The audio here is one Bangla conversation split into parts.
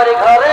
ঘরে ঘরে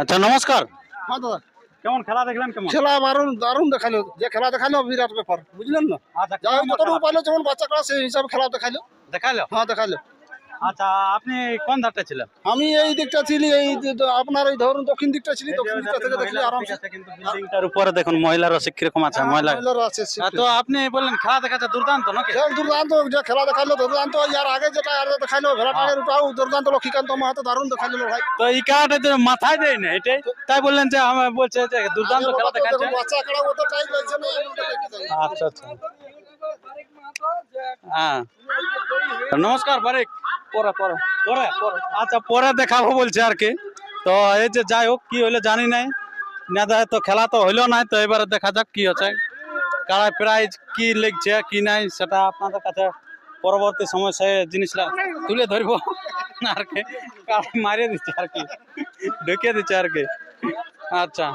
আচ্ছা নমস্কার। হ্যাঁ দাদা কেমন খেলা দেখলেন কেমন? খেলা দারুণ দারুণ দেখাল। যে খেলা দেখাল বিরাট ব্যাপার। বুঝলেন না? আচ্ছা যা যতটুকু পাইলো যেমন বাচ্চা কারা সেই হিসাবে খেলা দেখাল। দেখাল? হ্যাঁ দেখাল। আচ্ছা আপনি কোন ধারটা ছিলেন? আমি এই দিকটা ছিলি এই আপনার এই ধরুন দক্ষিণ দিকটা ছিলি দক্ষিণ দিকটা থেকে দেখলি আরামসে। বিল্ডিংটার উপরে দেখুন মহিলার রসিক কীরকম আছে মহিলা মহিলারা। আছে হ্যাঁ, তো আপনি বললেন খেলা দেখাচ্ছে দুর্দান্ত নাকি? খেল দুর্দান্ত যে খেলা দেখাল দুর্দান্ত ইয়ার আগে যেটা আর দেখাল ভেড়াটাড়ের ওটাও দুর্দান্ত লক্ষ্মীকান্ত মাহাতো দারুণ দেখাল ভাই। তো এই খেলাটা মাথায় দেয় না এটাই। তাই বললেন যে আমার বলছে যে দুর্দান্ত খেলা দেখাচ্ছে। বাচ্চা কারা ওটা টাইম লাগছে না। আচ্ছা আচ্ছা। হ্যাঁ। নমস্কার বারেক পরে পরে পরে আচ্ছা পরে দেখাবো বলছে আর কি। তো এই যে যাই হোক, কি হইল জানি নাই। না তো খেলা তো হইল নাই, তো এবারে দেখা যাক কি হচ্ছে। কারায় প্রাইজ কি লিখছে, কি নাই, সেটা আপনাদের কাছে পরবর্তী সময় সে জিনিসটা তুলে ধরবো। আর কি মারিয়ে দিচ্ছে আর কি, ঢুকিয়ে দিচ্ছে আর কি। আচ্ছা।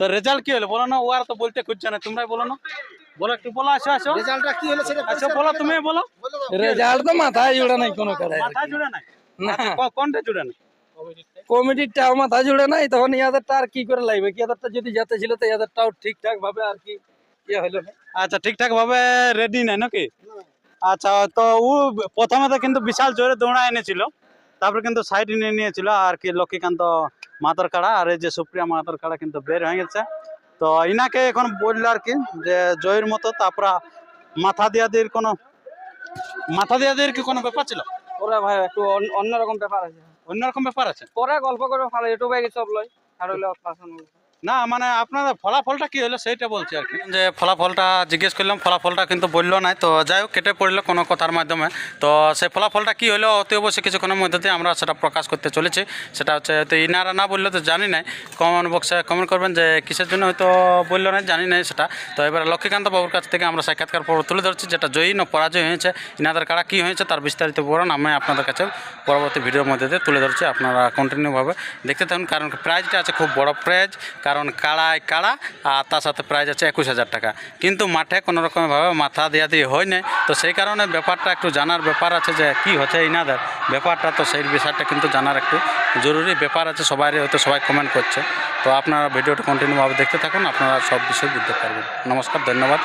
তো রেজাল্ট কি হলো? বলো না ও আর তো বলতে খুঁজছে না, তোমরাই বলো না। বলো একটু বলো আসো আসো। রেজাল্টটা কি হলো সেটা আচ্ছা বলো তুমি বলো। রেজাল্ট তো মাথায় জুড়ে নাই কোনো খেলায় মাথায় জুড়ে নাই? না। কোনটা জুড়ে নাই? কমিটিরটাও মাথা জুড়ে নাই তখন ইয়াদেরটা আর কি করে লাগবে? ইয়াদেরটা যদি যেতে ছিল তো ইয়াদেরটাও ঠিকঠাক ভাবে আর কি ইয়ে না। আচ্ছা ঠিকঠাক ভাবে রেডি নাই নাকি? আচ্ছা তো ও প্রথমে তো কিন্তু বিশাল জোরে দৌড়া এনেছিল। তারপরে কিন্তু সাইড নিয়ে নিয়েছিল আর কি লক্ষ্মীকান্ত মাতার কাড়া আর এই যে সুপ্রিয়া মাতার কাড়া কিন্তু বের হয়ে গেছে। তো ইনাকে এখন বলল আর কি যে জয়ের মতো তারপরে মাথা দিয়া দিয়ে কোনো মাথা দিয়া দিয়ে কি কোনো ব্যাপার ছিল? ওরা ভাই একটু অন্য- অন্যরকম ব্যাপার আছে। অন্যরকম ব্যাপার আছে? পরে গল্প করে ভালো ইউটিউবে সব লয়। আর হইলে না মানে আপনার ফলাফলটা কি হলো সেইটা বলছি আর কি। যে ফলাফলটা জিজ্ঞেস করলাম, ফলাফলটা কিন্তু বলল না তো যাই হোক, কেটে পড়ল কোনো কথার মাধ্যমে। তো সেই ফলাফলটা কি হলো, অতি অবশ্যই কিছুক্ষণের মধ্যে দিয়ে আমরা সেটা প্রকাশ করতে চলেছি। সেটা হচ্ছে, তো ইনারা না বললে তো জানি নাই। কমেন্ট বক্সে কমেন্ট করবেন যে কিসের জন্য হয়তো বলল না জানি নাই সেটা। তো এবার লক্ষ্মীকান্ত বাবুর কাছ থেকে আমরা সাক্ষাৎকার পর্ব তুলে ধরছি, যেটা জয়ী না পরাজয় হয়েছে, ইনাদের কারা কী হয়েছে তার বিস্তারিত বিবরণ আমি আপনাদের কাছে পরবর্তী ভিডিওর মধ্যে দিয়ে তুলে ধরছি, আপনারা কন্টিনিউভাবে দেখতে থাকুন, কারণ প্রাইজটা আছে খুব বড় প্রাইজ কারণ কাড়ায় কাড়া, আর তার সাথে প্রাইজ আছে একুশ হাজার টাকা। কিন্তু মাঠে কোনো রকমভাবে মাথা দেওয়া দিয়ে হয় নাই। তো সেই কারণে ব্যাপারটা একটু জানার ব্যাপার আছে যে কি হচ্ছে ইনাদের ব্যাপারটা তো সেই বিষয়টা কিন্তু জানার একটু জরুরি ব্যাপার আছে। সবাই হয়তো সবাই কমেন্ট করছে। তো আপনারা ভিডিওটা কন্টিনিউভাবে দেখতে থাকুন, আপনারা সব বিষয় বুঝতে পারবেন। নমস্কার, ধন্যবাদ।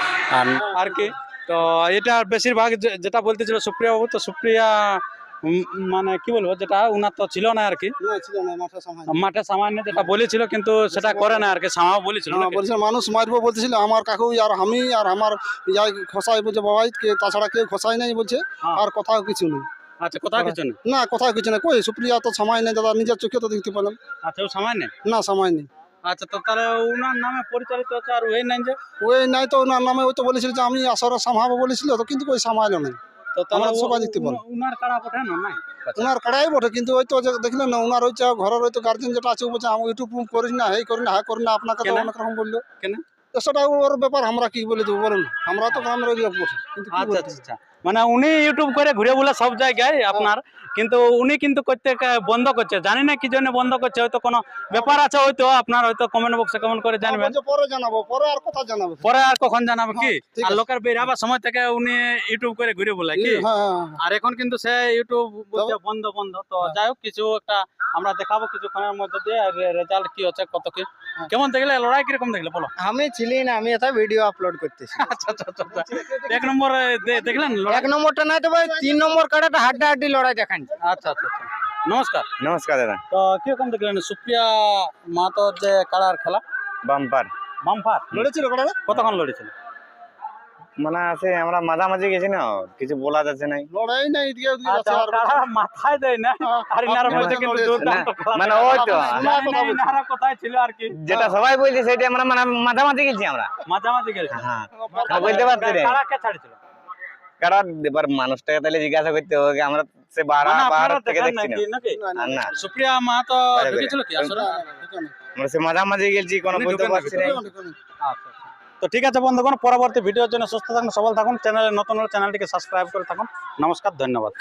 আর কি? তো এটা বেশিরভাগ যেটা বলতেছিল সুপ্রিয়া বাবু, তো সুপ্রিয়া মানে কি বলব যেটা উনার তো ছিল না আর কি না, ছিল না, মাথা সামহাই। মাঠে সামান্য যেটা বলেছিল কিন্তু সেটা করে না আর কি সামাও বলেছিল নাকি? মানুষ মারবো বলতেছিল আমার কাকু আর আমি আর আমার ইয়াই খসাই বলছে বাবাই কে তাছাড়া কেউ খসাই নাই বলছে হ্যাঁ। আর কোথাও কিছু নেই। আচ্ছা কোথাও কিছু নেই? না কোথাও কিছু নেই। কই সুপ্রিয়া তো সময় নেই দাদা নিজের চোখে তো দেখতে পেলাম। আচ্ছা ও না সময় নেই। আচ্ছা তো তাহলে উনার নামে পরিচালিত হচ্ছে আর ওই নাই যে? ওই নাই তো ওনার নামে ওই তো বলেছিল যে আমি আসর সামহাবো বলেছিল তো কিন্তু কই সামাইলো নাই। তো তাহলে আমরা সবাই দেখতে পাবো। উনার কাড়া পটে না নাই ওনার কাড়াই বটে কিন্তু ওই তো যে দেখলেন না ওনার ওই যে ঘরের ওই তো গার্জেন যেটা আছে বলছে আমি ইউটিউব করিস না এই করি না হ্যাঁ করি না আপনাকে তো? অনেক রকম বলল কেন? তো সেটা ওর ব্যাপার আমরা কি বলে দেবো বলুন আমরা তো গ্রামের কিন্তু আচ্ছা? আচ্ছা আচ্ছা। মানে উনি ইউটিউব করে ঘুরে বলে সব জায়গায় আপনার। কিন্তু উনি কিন্তু করতে বন্ধ করছে। জানি না কি জন্য বন্ধ করছে হয়তো কোনো ব্যাপার আছে হয়তো আপনার হয়তো কমেন্ট বক্সে কমেন্ট করে জানবেন। পরে জানাব পরে আর কথা জানাব। পরে আর কখন জানাবে কি? হ্যাঁ, আর। লোকের বেরাবার সময় থেকে উনি ইউটিউব করে ঘুরে বলে কি? হ্যাঁ হ্যাঁ, হ্যাঁ। আর এখন কিন্তু সে ইউটিউব বলছে বন্ধ বন্ধ। তো যাই হোক কিছু একটা আমরা দেখাবো কিছুক্ষণের মধ্যে দিয়ে রেজাল্ট কি হচ্ছে কত কি? কেমন দেখলে? লড়াই কীরকম দেখলে? বলো। আমি ছিলি না আমি এটা ভিডিও আপলোড করতেছি। আচ্ছা আচ্ছা আচ্ছা আচ্ছা। এক নম্বর দেখলেন? এক নম্বরটা নাই তো ভাই তিন নম্বর কাটাটা হাড্ডা হাড্ডি লড়াই দেখান আচ্ছা আচ্ছা আচ্ছা। নমস্কার। নমস্কার দাদা। তো কীরকম দেখলেন সুপ্রিয়া মাতোর যে কাড়ার খেলা? বাম্পার। বাম্পার। লড়েছিল কটা কতক্ষণ লড়েছিল? মানে আছে আমরা মাঝামাঝি গেছি না কিছু বলা যাচ্ছে নাই। লড়াই নাই এদিকে ওদিকে আচ্ছা আছে আর মাথায় দেয় না? আর ইনারা বলছে কিন্তু। দুর্দান্ত মানে ওই তো ইনারা কোথায় ছিল আর কি? যেটা সবাই বলছে সেটা আমরা মানে মাঝামাঝি গেছি আমরা। মাঝামাঝি গেছে। হ্যাঁ হ্যাঁ, বলতে পারছি রে। কাড়া কে ছাড়ছিল? কারণ এবার মানুষটাকে তাহলে জিজ্ঞাসা করতে হবে আমরা সে বারা মানে থেকে দেখছি না। সুপ্রিয়া মা তো ঢুকেছিল কি? আসলে? আমরা সে মাঝামাঝি গেছি কোনো বলতে পারছি না আচ্ছা আচ্ছা। তো ঠিক আছে বন্ধুগণ পরবর্তী ভিডিওর জন্য সুস্থ থাকুন সবল থাকুন চ্যানেলে নতুন হলে চ্যানেলটিকে সাবস্ক্রাইব করে থাকুন। নমস্কার ধন্যবাদ।